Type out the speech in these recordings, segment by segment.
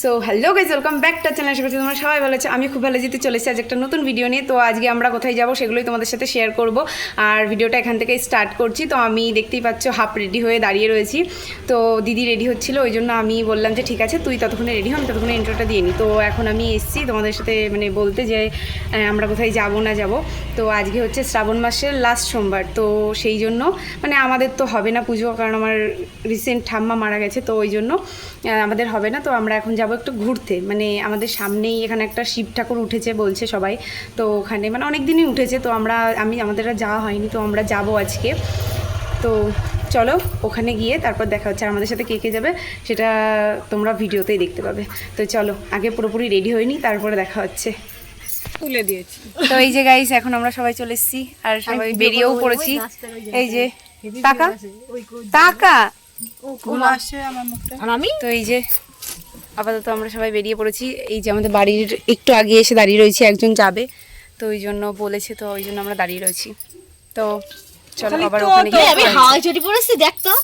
So hello guys welcome back to channel আশা করছি তোমরা সবাই ভালো আছো। আমি খুব ভালো যেতে চলেছি আজ একটা নতুন ভিডিও নিয়ে। তো আজকে আমরা কোথায় যাব সেগুলোই তোমাদের সাথে শেয়ার করব। আর ভিডিওটা এখান থেকে স্টার্ট করছি। তো আমি দেখতেই পাচ্ছ হাফ রেডি হয়ে দাঁড়িয়ে রয়েছি। তো দিদি রেডি হচ্ছিল, ওই জন্য আমি বললাম যে, ঠিক আছে, তুই ততক্ষণে রেডি হন ততক্ষণে ইন্ট্রোটা দিয়ে নি। তো এখন আমি এসেছি তোমাদের সাথে মানে বলতে যে আমরা কোথায় যাব না যাব। তো আজকে হচ্ছে শ্রাবণ মাসের লাস্ট সোমবার। তো সেই জন্য মানে আমাদের তো হবে না পুজো, কারণ আমার রিসেন্ট ঠাম্মা মারা গেছে। তো ওই জন্য আমাদের হবে না। তো আমরা এখন যাব একটু ঘুরতে। মানে আমাদের সামনেই এখানে একটা শিব ঠাকুর উঠেছে বলছে সবাই। তো ওখানে মানে অনেক দিনই উঠেছে তো আমরা আমি আমাদের আর যাওয়া হয়নি তো আমরা যাব আজকে। তো চলো ওখানে গিয়ে তারপর দেখা হচ্ছে। আমাদের সাথে কে কে যাবে সেটা তোমরা ভিডিওতেই দেখতে পাবে। তো চলো আগে পুরোপুরি রেডি হয়নি তারপরে দেখা হচ্ছে। তুলে দিয়েছি। তো এই যে গাইস এখন আমরা সবাই চলে এসেছি আর সবাই বেরিয়েও পড়েছি। এই যে টাকা টাকা আর আমি? তো এই যে আপাতত আমরা সবাই বেরিয়ে পড়েছি। এই যে আমাদের বাড়ির একটু আগে এসে দাঁড়িয়ে রয়েছি একজন যাবে। তো ওই জন্য বলেছে তো ওই জন্য আমরা দাঁড়িয়ে রয়েছি। তো চলো আবার ওখানে গিয়ে আমি হাওয়া চটি পড়েছি দেখ তো।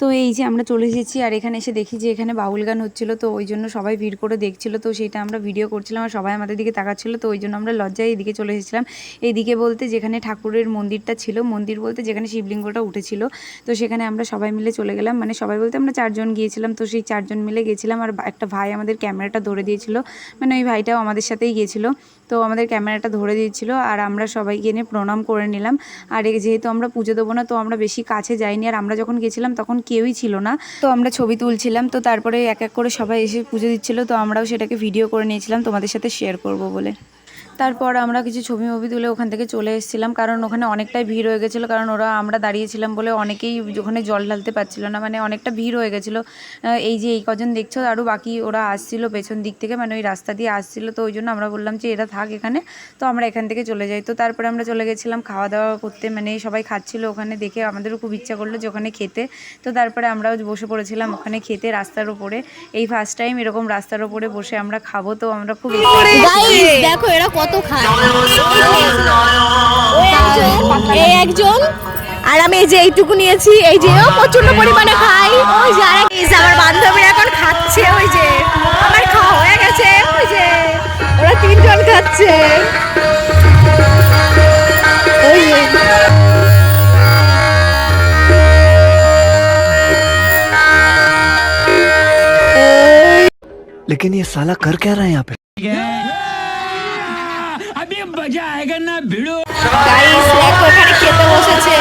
তো এই যে আমরা চলে এসেছি আর এখানে এসে দেখি যে এখানে বাউল গান হচ্ছিল, তো ওই জন্য সবাই ভিড় করে দেখছিল। তো সেটা আমরা ভিডিও করছিলাম আর সবাই আমাদের দিকে তাকাচ্ছিল, তো ওই জন্য আমরা লজ্জায় এদিকে চলে এসেছিলাম। এইদিকে বলতে যেখানে ঠাকুরের মন্দিরটা ছিল, মন্দির বলতে যেখানে শিবলিঙ্গটা উঠেছিল, তো সেখানে আমরা সবাই মিলে চলে গেলাম। মানে সবাই বলতে আমরা চারজন গিয়েছিলাম, তো সেই চারজন মিলে গেছিলাম আর একটা ভাই আমাদের ক্যামেরাটা ধরে দিয়েছিল। মানে ওই ভাইটাও আমাদের সাথেই গিয়েছিল, তো আমাদের ক্যামেরাটা ধরে দিয়েছিল আর আমরা সবাইকে এনে প্রণাম করে নিলাম। আর যেহেতু আমরা পুজো দেবো না, তো আমরা বেশি কাছে যাইনি। আর আমরা যখন গেছিলাম, তখন কেউই ছিল না। তো আমরা ছবি তুলছিলাম, তো তারপরে এক এক করে সবাই এসে পুজো দিচ্ছিল, তো আমরাও সেটাকে ভিডিও করে নিয়েছিলাম, তোমাদের সাথে শেয়ার করব বলে। তারপর আমরা কিছু ছবি মবি তুলে ওখান থেকে চলে এসেছিলাম কারণ ওখানে অনেকটাই ভিড় হয়ে গেছিল কারণ ওরা আমরা দাঁড়িয়েছিলাম বলে অনেকেই ওখানে জল ঢালতে পারছিল না মানে অনেকটা ভিড় হয়ে গেছিল। এই যে এই কজন দেখছ আরও বাকি ওরা আসছিল পেছন দিক থেকে মানে ওই রাস্তা দিয়ে আসছিল তো ওই জন্য আমরা বললাম যে এরা থাক এখানে তো আমরা এখান থেকে চলে যাই। তো তারপরে আমরা চলে গেছিলাম খাওয়া দাওয়া করতে মানে সবাই খাচ্ছিলো ওখানে দেখে আমাদেরও খুব ইচ্ছা করল যে ওখানে খেতে। তো তারপরে আমরাও বসে পড়েছিলাম ওখানে খেতে রাস্তার উপরে এই ফার্স্ট টাইম এরকম রাস্তার উপরে বসে আমরা খাব তো আমরা খুব দেখো এরা কত খায় ওই একজন, এই একজন আর আমি এই যে এইটুকু নিয়েছি এই যে ও প্রচন্ড পরিমাণে খাই ওই যে আর এক- এই যে আমার বান্ধবীরা এখন খাচ্ছে ওই যে আমার খাওয়া হয়ে গেছে ওই যে ওরা তিনজন খাচ্ছে ওই যে लेकिन ये साला कर क्या रहा है यहाँ पे গাইস দেখো এখানে খেতে বসেছে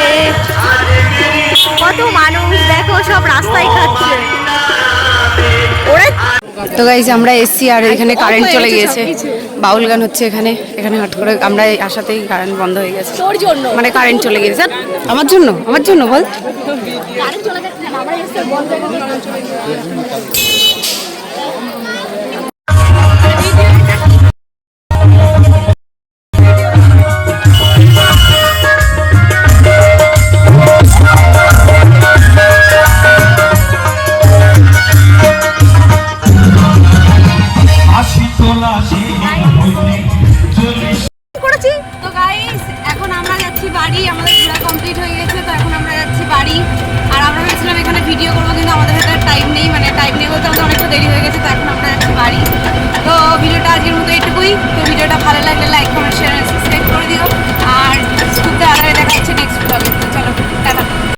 কত মানুষ দেখো সব রাস্তায় খাচ্ছে ওরা তো গাইজ আমরা এসছি আর এখানে কারেন্ট চলে গিয়েছে। বাউল গান হচ্ছে এখানে। এখানে হট করে আমরা এই আসাতেই কারেন্ট বন্ধ হয়ে গেছে। তোর জন্য। মানে কারেন্ট চলে গিয়েছে। আমার জন্য আমার জন্য বল। কারেন্ট চলে যাচ্ছে আমরা এসে বন্ধ করে দিয়েছি।